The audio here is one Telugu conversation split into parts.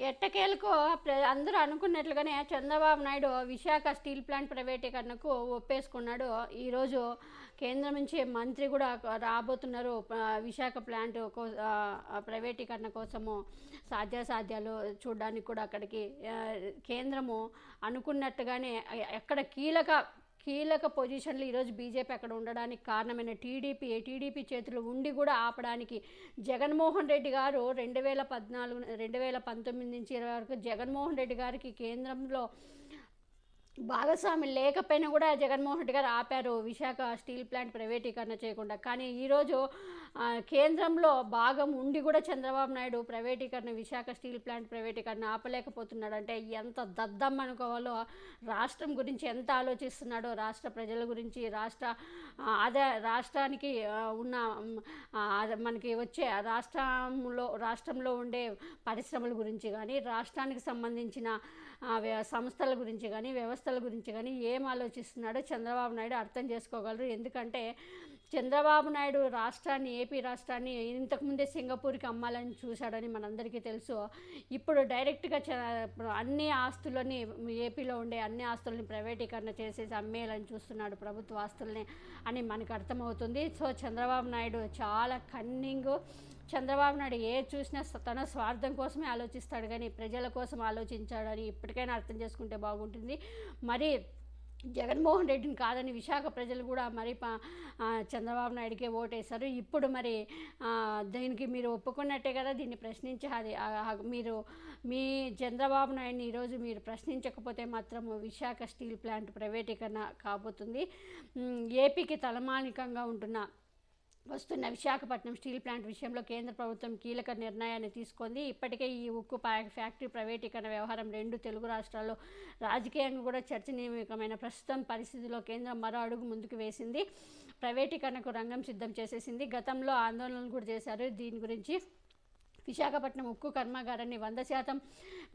ఎట్టకేలకు ప్ర- అందరూ అనుకున్నట్లుగానే చంద్రబాబు నాయుడు విశాఖ స్టీల్ ప్లాంట్ ప్రైవేటీకరణకు ఒప్పేసుకున్నాడు. ఈరోజు కేంద్రం నుంచి మంత్రి కూడా రాబోతున్నారు. విశాఖ ప్లాంట్ కో- ప్రైవేటీకరణ కోసము సాధ్యాసాధ్యాలు చూడడానికి కూడా అక్కడికి కేంద్రము అనుకున్నట్టుగానే ఎక్కడ కీలక కీలక పొజిషన్లు ఈరోజు బీజేపీ అక్కడ ఉండడానికి కారణమైన టీడీపీ టీడీపీ చేతులు ఉండి కూడా ఆపడానికి జగన్మోహన్ రెడ్డి గారు రెండు వేల పద్నాలుగు రెండు వేల పంతొమ్మిది నుంచి ఇరవై వరకు జగన్మోహన్ రెడ్డి గారికి కేంద్రంలో భాగస్వామి లేకపోయినా కూడా జగన్మోహన్ రెడ్డి గారు ఆపారు. విశాఖ స్టీల్ ప్లాంట్ ప్రైవేటీకరణ చేయకుండా. కానీ ఈరోజు కేంద్రంలో భాగం ఉండి కూడా చంద్రబాబు నాయుడు ప్రైవేటీకరణ విశాఖ స్టీల్ ప్లాంట్ ప్రైవేటీకరణ ఆపలేకపోతున్నాడు అంటే ఎంత దద్దం అనుకోవాలో రాష్ట్రం గురించి ఎంత ఆలోచిస్తున్నాడో రాష్ట్ర ప్రజల గురించి రాష్ట్ర అదే రాష్ట్రానికి ఉన్న మనకి వచ్చే రాష్ట్రంలో రాష్ట్రంలో ఉండే పరిశ్రమల గురించి కానీ రాష్ట్రానికి సంబంధించిన సంస్థల గురించి కానీ వ్యవస్థల గురించి కానీ ఏం ఆలోచిస్తున్నాడో చంద్రబాబు నాయుడు అర్థం చేసుకోగలరు. ఎందుకంటే చంద్రబాబు నాయుడు రాష్ట్రాన్ని ఏపీ రాష్ట్రాన్ని ఇంతకుముందే సింగపూర్కి అమ్మాలని చూశాడని మనందరికీ తెలుసు. ఇప్పుడు డైరెక్ట్గా చ అన్ని ఆస్తులని ఏపీలో ఉండే అన్ని ఆస్తుల్ని ప్రైవేటీకరణ చేసేసి అమ్మేయాలని చూస్తున్నాడు ప్రభుత్వ ఆస్తుల్ని అని మనకు అర్థమవుతుంది. సో చంద్రబాబు నాయుడు చాలా కన్నింగ్ చంద్రబాబు నాయుడు ఏ చూసినా తన స్వార్థం కోసమే ఆలోచిస్తాడు కానీ ప్రజల కోసం ఆలోచించాడని ఇప్పటికైనా అర్థం చేసుకుంటే బాగుంటుంది. మరి జగన్మోహన్ రెడ్డిని కాదని విశాఖ ప్రజలు కూడా మరి చంద్రబాబు నాయుడికే ఓటేశారు. ఇప్పుడు మరి దీనికి మీరు ఒప్పుకున్నట్టే కదా దీన్ని ప్రశ్నించాలి అది. మీరు మీ చంద్రబాబు నాయుడిని ఈరోజు మీరు ప్రశ్నించకపోతే మాత్రం విశాఖ స్టీల్ ప్లాంట్ ప్రైవేటీకరణ కాబోతుంది. ఏపీకి తలమానికంగా ఉంటున్న వస్తున్న విశాఖపట్నం స్టీల్ ప్లాంట్ విషయంలో కేంద్ర ప్రభుత్వం కీలక నిర్ణయాన్ని తీసుకుంది. ఇప్పటికే ఈ ఉక్కు ఫ్యాక్టరీ ప్రైవేటీకరణ వ్యవహారం రెండు తెలుగు రాష్ట్రాల్లో రాజకీయంగా కూడా చర్చనీయమైన ప్రస్తుతం పరిస్థితిలో కేంద్రం మరో అడుగు ముందుకు వేసింది. ప్రైవేటీకరణకు రంగం సిద్ధం చేసేసింది. గతంలో ఆందోళనలు కూడా చేశారు. దీని గురించి విశాఖపట్నం ఉక్కు కర్మాగారాన్ని వంద శాతం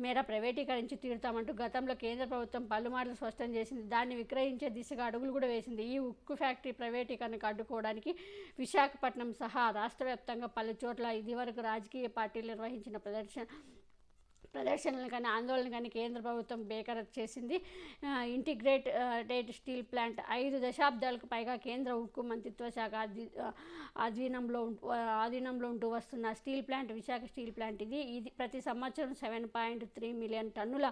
మేర ప్రైవేటీకరించి తీరుతామంటూ గతంలో కేంద్ర ప్రభుత్వం పలుమార్లు స్పష్టం చేసింది. దాన్ని విక్రయించే దిశగా అడుగులు కూడా వేసింది. ఈ ఉక్కు ఫ్యాక్టరీ ప్రైవేటీకరణకు అడ్డుకోవడానికి విశాఖపట్నం సహా రాష్ట్ర వ్యాప్తంగా పలు చోట్ల ఇదివరకు రాజకీయ పార్టీలు నిర్వహించిన ప్రదర్శన ప్రదర్శనలు కానీ ఆందోళన కానీ కేంద్ర ప్రభుత్వం బేఖరత్ చేసింది. ఇంటిగ్రేట్ డేట్ స్టీల్ ప్లాంట్ ఐదు దశాబ్దాలకు పైగా కేంద్ర ఉక్కు మంత్రిత్వ శాఖ ఆధీనంలో ఆధీనంలో ఉంటూ వస్తున్న steel plant Visakha steel plant ఇది. ఇది ప్రతి సంవత్సరం సెవెన్ పాయింట్ త్రీ మిలియన్ టన్నుల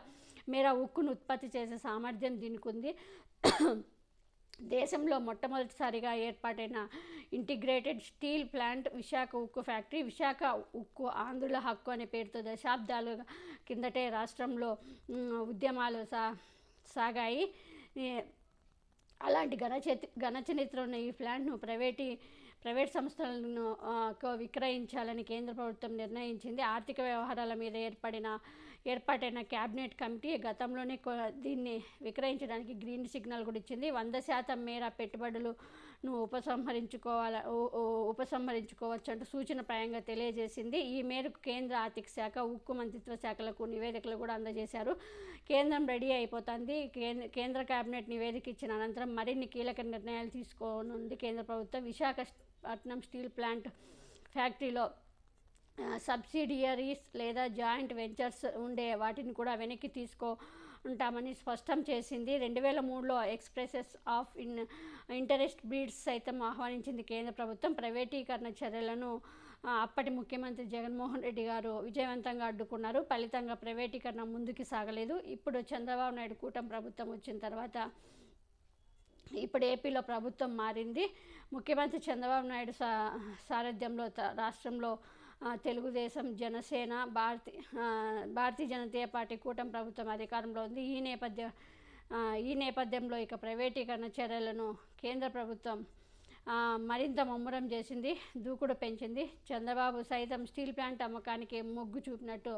మేర ఉక్కును ఉత్పత్తి చేసే సామర్థ్యం దీనికి ఉంది. దేశంలో మొట్టమొదటిసారిగా ఏర్పాటైన ఇంటిగ్రేటెడ్ స్టీల్ ప్లాంట్ విశాఖ ఉక్కు ఫ్యాక్టరీ విశాఖ ఉక్కు ఆంధ్రుల హక్కు అనే పేరుతో దశాబ్దాలు కిందటే రాష్ట్రంలో ఉద్యమాలు సా సాగాయి. అలాంటి ఘన చరిత్ర ఉన్న ఈ ప్లాంట్ను ప్రైవేటీ ప్రైవేట్ సంస్థలను విక్రయించాలని కేంద్ర ప్రభుత్వం నిర్ణయించింది. ఆర్థిక వ్యవహారాల మీద ఏర్పడిన ఏర్పాటైన క్యాబినెట్ కమిటీ గతంలోనే దీన్ని విక్రయించడానికి గ్రీన్ సిగ్నల్ కూడా ఇచ్చింది. వంద శాతం మేర పెట్టుబడులను ఉపసంహరించుకోవాల ఉపసంహరించుకోవచ్చు అంటూ సూచన ప్రాయంగా తెలియజేసింది. ఈ మేరకు కేంద్ర ఆర్థిక శాఖ ఉక్కు మంత్రిత్వ శాఖలకు నివేదికలు కూడా అందజేశారు. కేంద్రం రెడీ అయిపోతుంది. కేంద్ర కేంద్ర కేబినెట్ నివేదిక ఇచ్చిన అనంతరం మరిన్ని కీలక నిర్ణయాలు తీసుకోనుంది కేంద్ర ప్రభుత్వం. విశాఖపట్నం స్టీల్ ప్లాంట్ ఫ్యాక్టరీలో సబ్సిడియరీస్ లేదా జాయింట్ వెంచర్స్ ఉండే వాటిని కూడా వెనక్కి తీసుకో ఉంటామని స్పష్టం చేసింది. రెండు వేల మూడులో expresses of in interest bids సైతం ఆహ్వానించింది కేంద్ర ప్రభుత్వం. ప్రైవేటీకరణ చర్యలను అప్పటి ముఖ్యమంత్రి జగన్మోహన్ రెడ్డి గారు విజయవంతంగా అడ్డుకున్నారు. ఫలితంగా ప్రైవేటీకరణ ముందుకు సాగలేదు. ఇప్పుడు చంద్రబాబు నాయుడు కూటమి ప్రభుత్వం వచ్చిన తర్వాత ఇప్పుడు ఏపీలో ప్రభుత్వం మారింది. ముఖ్యమంత్రి చంద్రబాబు నాయుడు సా సారథ్యంలో త- రాష్ట్రంలో తెలుగుదేశం జనసేన భారతీ భారతీయ జనతా పార్టీ కూటమి ప్రభుత్వం అధికారంలో ఉంది. ఈ నేపథ్య ఈ నేపథ్యంలో ఇక ప్రైవేటీకరణ చర్యలను కేంద్ర ప్రభుత్వం మరింత ముమ్మరం చేసింది దూకుడు పెంచింది. చంద్రబాబు సైతం స్టీల్ ప్లాంట్ అమ్మకానికి మొగ్గు చూపినట్టు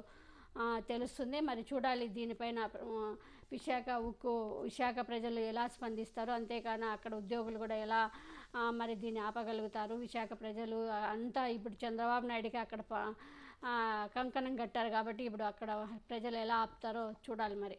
తెలుస్తుంది. మరి చూడాలి దీనిపైన విశాఖ ఉక్కు విశాఖ ప్రజలు ఎలా స్పందిస్తారో. అంతేకాని అక్కడ ఉద్యోగులు కూడా ఎలా మరి దీన్ని ఆపగలుగుతారు. విశాఖ ప్రజలు అంతా ఇప్పుడు చంద్రబాబు నాయుడికి అక్కడ కంకణం కట్టారు కాబట్టి ఇప్పుడు అక్కడ ప్రజలు ఎలా ఆపుతారో చూడాలి మరి.